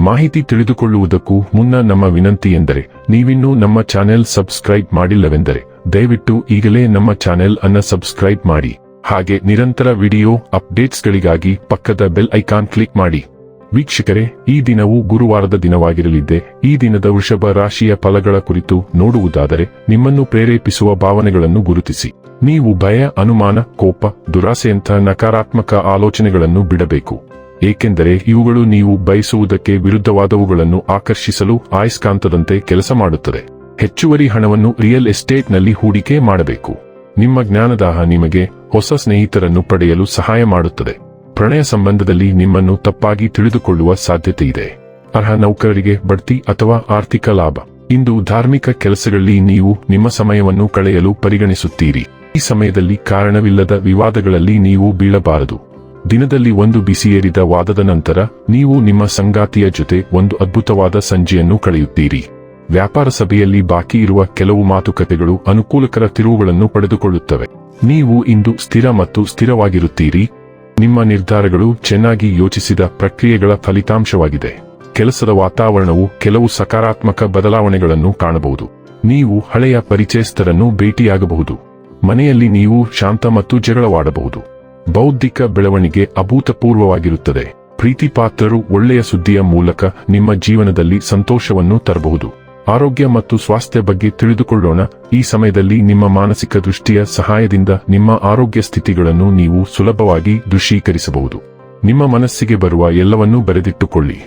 ಮಾಹಿತಿ ತಿಳಿದುಕೊಳ್ಳುವುದಕ್ಕೂ ಮುನ್ನ ನಮ್ಮ ವಿನಂತಿ ಎಂದರೆ, ನೀವಿನ್ನೂ ನಮ್ಮ ಚಾನೆಲ್ ಸಬ್ಸ್ಕ್ರೈಬ್ ಮಾಡಿಲ್ಲವೆಂದರೆ, ದಯವಿಟ್ಟು ಈಗಲೇ ನಮ್ಮ ಚಾನೆಲ್ ಅನ್ನ ಸಬ್ಸ್ಕ್ರೈಬ್ ಮಾಡಿ. ಹಾಗೆ ನಿರಂತರ ವಿಡಿಯೋ ಅಪ್ಡೇಟ್ಸ್ಗಳಿಗಾಗಿ ಪಕ್ಕದ ಬೆಲ್ ಐಕಾನ್ ಕ್ಲಿಕ್ ಮಾಡಿ. ವೀಕ್ಷಕರೇ, ಈ ದಿನವು ಗುರುವಾರದ ದಿನವಾಗಿರಲಿದ್ದೆ, ಈ ದಿನದ ವೃಷಭ ರಾಶಿಯ ಫಲಗಳ ಕುರಿತು ನೋಡುವುದಾದರೆ, ನಿಮ್ಮನ್ನು ಪ್ರೇರೇಪಿಸುವ ಭಾವನೆಗಳನ್ನು ಗುರುತಿಸಿ. ನೀವು ಭಯ, ಅನುಮಾನ, ಕೋಪ ದುರಾಸೆಯಂಥ ನಕಾರಾತ್ಮಕ ಆಲೋಚನೆಗಳನ್ನು ಬಿಡಬೇಕು. ಏಕೆಂದರೆ ಇವುಗಳು ನೀವು ಬಯಸುವುದಕ್ಕೆ ವಿರುದ್ಧವಾದವುಗಳನ್ನು ಆಕರ್ಷಿಸಲು ಆಯಸ್ಕಾಂತದಂತೆ ಕೆಲಸ ಮಾಡುತ್ತದೆ. ಹೆಚ್ಚುವರಿ ಹಣವನ್ನು ರಿಯಲ್ ಎಸ್ಟೇಟ್ನಲ್ಲಿ ಹೂಡಿಕೆ ಮಾಡಬೇಕು. ನಿಮ್ಮ ಜ್ಞಾನದಾಹ ನಿಮಗೆ ಹೊಸ ಸ್ನೇಹಿತರನ್ನು ಪಡೆಯಲು ಸಹಾಯ ಮಾಡುತ್ತದೆ. ಪ್ರಣಯ ಸಂಬಂಧದಲ್ಲಿ ನಿಮ್ಮನ್ನು ತಪ್ಪಾಗಿ ತಿಳಿದುಕೊಳ್ಳುವ ಸಾಧ್ಯತೆ ಇದೆ ಅರ್ಹ ನೌಕರರಿಗೆ ಬಡ್ತಿ ಅಥವಾ ಆರ್ಥಿಕ ಲಾಭ. ಇಂದು ಧಾರ್ಮಿಕ ಕೆಲಸಗಳಲ್ಲಿ ನೀವು ನಿಮ್ಮ ಸಮಯವನ್ನು ಕಳೆಯಲು ಪರಿಗಣಿಸುತ್ತೀರಿ. ಈ ಸಮಯದಲ್ಲಿ ಕಾರಣವಿಲ್ಲದ ವಿವಾದಗಳಲ್ಲಿ ನೀವು ಬೀಳಬಾರದು. ದಿನದಲ್ಲಿ ಒಂದು ಬಿಸಿಯೇರಿದ ವಾದದ ನಂತರ, ನೀವು ನಿಮ್ಮ ಸಂಗಾತಿಯ ಜೊತೆ ಒಂದು ಅದ್ಭುತವಾದ ಸಂಜೆಯನ್ನು ಕಳೆಯುತ್ತೀರಿ. ವ್ಯಾಪಾರ ಸಭೆಯಲ್ಲಿ ಬಾಕಿ ಇರುವ ಕೆಲವು ಮಾತುಕತೆಗಳು ಅನುಕೂಲಕರ ತಿರುವುಗಳನ್ನು ಪಡೆದುಕೊಳ್ಳುತ್ತವೆ. ನೀವು ಇಂದು ಸ್ಥಿರ ಮತ್ತು ಸ್ಥಿರವಾಗಿರುತ್ತೀರಿ. ನಿಮ್ಮ ನಿರ್ಧಾರಗಳು ಚೆನ್ನಾಗಿ ಯೋಚಿಸಿದ ಪ್ರಕ್ರಿಯೆಗಳ ಫಲಿತಾಂಶವಾಗಿದೆ. ಕೆಲಸದ ವಾತಾವರಣವು ಕೆಲವು ಸಕಾರಾತ್ಮಕ ಬದಲಾವಣೆಗಳನ್ನು ಕಾಣಬಹುದು. ನೀವು ಹಳೆಯ ಪರಿಚಯಸ್ಥರನ್ನು ಭೇಟಿಯಾಗಬಹುದು. ಮನೆಯಲ್ಲಿ ನೀವು ಶಾಂತ ಮತ್ತು ಜಗಳವಾಡಬಹುದು. ಬೌದ್ಧಿಕ ಬೆಳವಣಿಗೆ ಅಭೂತಪೂರ್ವವಾಗಿರುತ್ತದೆ. ಪ್ರೀತಿಪಾತ್ರರು ಒಳ್ಳೆಯ ಸುದ್ದಿಯ ಮೂಲಕ ನಿಮ್ಮ ಜೀವನದಲ್ಲಿ ಸಂತೋಷವನ್ನು ತರಬಹುದು. ಆರೋಗ್ಯ ಮತ್ತು ಸ್ವಾಸ್ಥ್ಯ ಬಗ್ಗೆ ತಿಳಿದುಕೊಳ್ಳೋಣ. ಈ ಸಮಯದಲ್ಲಿ ನಿಮ್ಮ ಮಾನಸಿಕ ದೃಷ್ಟಿಯ ಸಹಾಯದಿಂದ ನಿಮ್ಮ ಆರೋಗ್ಯ ಸ್ಥಿತಿಗಳನ್ನು ನೀವು ಸುಲಭವಾಗಿ ದೃಶ್ಯೀಕರಿಸಬಹುದು. ನಿಮ್ಮ ಮನಸ್ಸಿಗೆ ಬರುವ ಎಲ್ಲವನ್ನೂ ಬರೆದಿಟ್ಟುಕೊಳ್ಳಿ.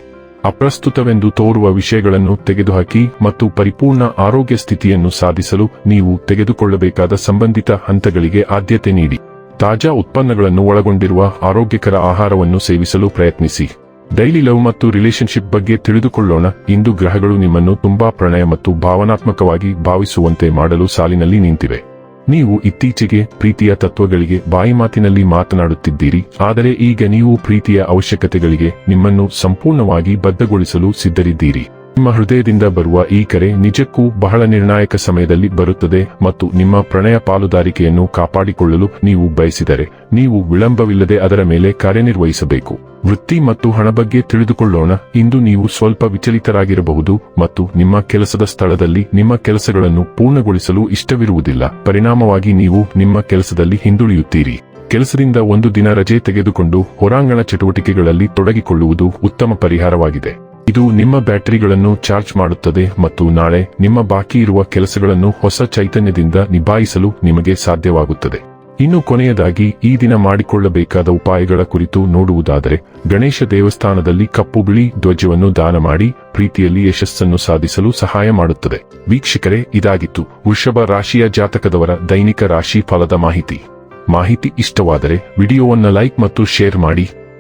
ಅಪ್ರಸ್ತುತವೆಂದು ತೋರುವ ವಿಷಯಗಳನ್ನು ತೆಗೆದುಹಾಕಿ ಮತ್ತು ಪರಿಪೂರ್ಣ ಆರೋಗ್ಯ ಸ್ಥಿತಿಯನ್ನು ಸಾಧಿಸಲು ನೀವು ತೆಗೆದುಕೊಳ್ಳಬೇಕಾದ ಸಂಬಂಧಿತ ಹಂತಗಳಿಗೆ ಆದ್ಯತೆ ನೀಡಿ. ತಾಜಾ ಉತ್ಪನ್ನಗಳನ್ನು ಒಳಗೊಂಡಿರುವ ಆರೋಗ್ಯಕರ ಆಹಾರವನ್ನು ಸೇವಿಸಲು ಪ್ರಯತ್ನಿಸಿ. ಡೈಲಿ ಲವ್ ಮತ್ತು ರಿಲೇಶನ್ಶಿಪ್ ಬಗ್ಗೆ ತಿಳಿದುಕೊಳ್ಳೋಣ. ಇಂದು ಗ್ರಹಗಳು ನಿಮ್ಮನ್ನು ತುಂಬಾ ಪ್ರಣಯ ಮತ್ತು ಭಾವನಾತ್ಮಕವಾಗಿ ಭಾವಿಸುವಂತೆ ಮಾಡಲು ಸಾಲಿನಲ್ಲಿ ನಿಂತಿವೆ. ನೀವು ಇತ್ತೀಚೆಗೆ ಪ್ರೀತಿಯ ತತ್ವಗಳಿಗೆ ಬಾಯಿ ಮಾತಿನಲ್ಲಿ ಮಾತನಾಡುತ್ತಿದ್ದೀರಿ. ಆದರೆ ಈಗ ನೀವು ಪ್ರೀತಿಯ ಅವಶ್ಯಕತೆಗಳಿಗೆ ನಿಮ್ಮನ್ನು ಸಂಪೂರ್ಣವಾಗಿ ಬದ್ಧಗೊಳಿಸಲು ಸಿದ್ಧರಿದ್ದೀರಿ. ನಿಮ್ಮ ಹೃದಯದಿಂದ ಬರುವ ಈ ಕರೆ ನಿಜಕ್ಕೂ ಬಹಳ ನಿರ್ಣಾಯಕ ಸಮಯದಲ್ಲಿ ಬರುತ್ತದೆ ಮತ್ತು ನಿಮ್ಮ ಪ್ರಣಯ ಪಾಲುದಾರಿಕೆಯನ್ನು ಕಾಪಾಡಿಕೊಳ್ಳಲು ನೀವು ಬಯಸಿದರೆ ನೀವು ವಿಳಂಬವಿಲ್ಲದೆ ಅದರ ಮೇಲೆ ಕಾರ್ಯನಿರ್ವಹಿಸಬೇಕು. ವೃತ್ತಿ ಮತ್ತು ಹಣ ಬಗ್ಗೆ ತಿಳಿದುಕೊಳ್ಳೋಣ. ಇಂದು ನೀವು ಸ್ವಲ್ಪ ವಿಚಲಿತರಾಗಿರಬಹುದು ಮತ್ತು ನಿಮ್ಮ ಕೆಲಸದ ಸ್ಥಳದಲ್ಲಿ ನಿಮ್ಮ ಕೆಲಸಗಳನ್ನು ಪೂರ್ಣಗೊಳಿಸಲು ಇಷ್ಟವಿರುವುದಿಲ್ಲ. ಪರಿಣಾಮವಾಗಿ ನೀವು ನಿಮ್ಮ ಕೆಲಸದಲ್ಲಿ ಹಿಂದುಳಿಯುತ್ತೀರಿ. ಕೆಲಸದಿಂದ ಒಂದು ದಿನ ರಜೆ ತೆಗೆದುಕೊಂಡು ಹೊರಾಂಗಣ ಚಟುವಟಿಕೆಗಳಲ್ಲಿ ತೊಡಗಿಕೊಳ್ಳುವುದು ಉತ್ತಮ ಪರಿಹಾರವಾಗಿದೆ. ಇದು ನಿಮ್ಮ ಬ್ಯಾಟರಿಗಳನ್ನು ಚಾರ್ಜ್ ಮಾಡುತ್ತದೆ ಮತ್ತು ನಾಳೆ ನಿಮ್ಮ ಬಾಕಿ ಇರುವ ಕೆಲಸಗಳನ್ನು ಹೊಸ ಚೈತನ್ಯದಿಂದ ನಿಭಾಯಿಸಲು ನಿಮಗೆ ಸಾಧ್ಯವಾಗುತ್ತದೆ. ಇನ್ನು ಕೊನೆಯದಾಗಿ, ಈ ದಿನ ಮಾಡಿಕೊಳ್ಳಬೇಕಾದ ಉಪಾಯಗಳ ಕುರಿತು ನೋಡುವುದಾದರೆ, ಗಣೇಶ ದೇವಸ್ಥಾನದಲ್ಲಿ ಕಪ್ಪು ಬಿಳಿ ಧ್ವಜವನ್ನು ದಾನ ಮಾಡಿ, ಪ್ರೀತಿಯಲ್ಲಿ ಯಶಸ್ಸನ್ನು ಸಾಧಿಸಲು ಸಹಾಯ ಮಾಡುತ್ತದೆ. ವೀಕ್ಷಕರೇ, ಇದಾಗಿತ್ತು ವೃಷಭ ರಾಶಿಯ ಜಾತಕದವರ ದೈನಿಕ ರಾಶಿ ಫಲದ ಮಾಹಿತಿ. ಮಾಹಿತಿ ಇಷ್ಟವಾದರೆ, ವಿಡಿಯೋವನ್ನು ಲೈಕ್ ಮತ್ತು ಶೇರ್ ಮಾಡಿ.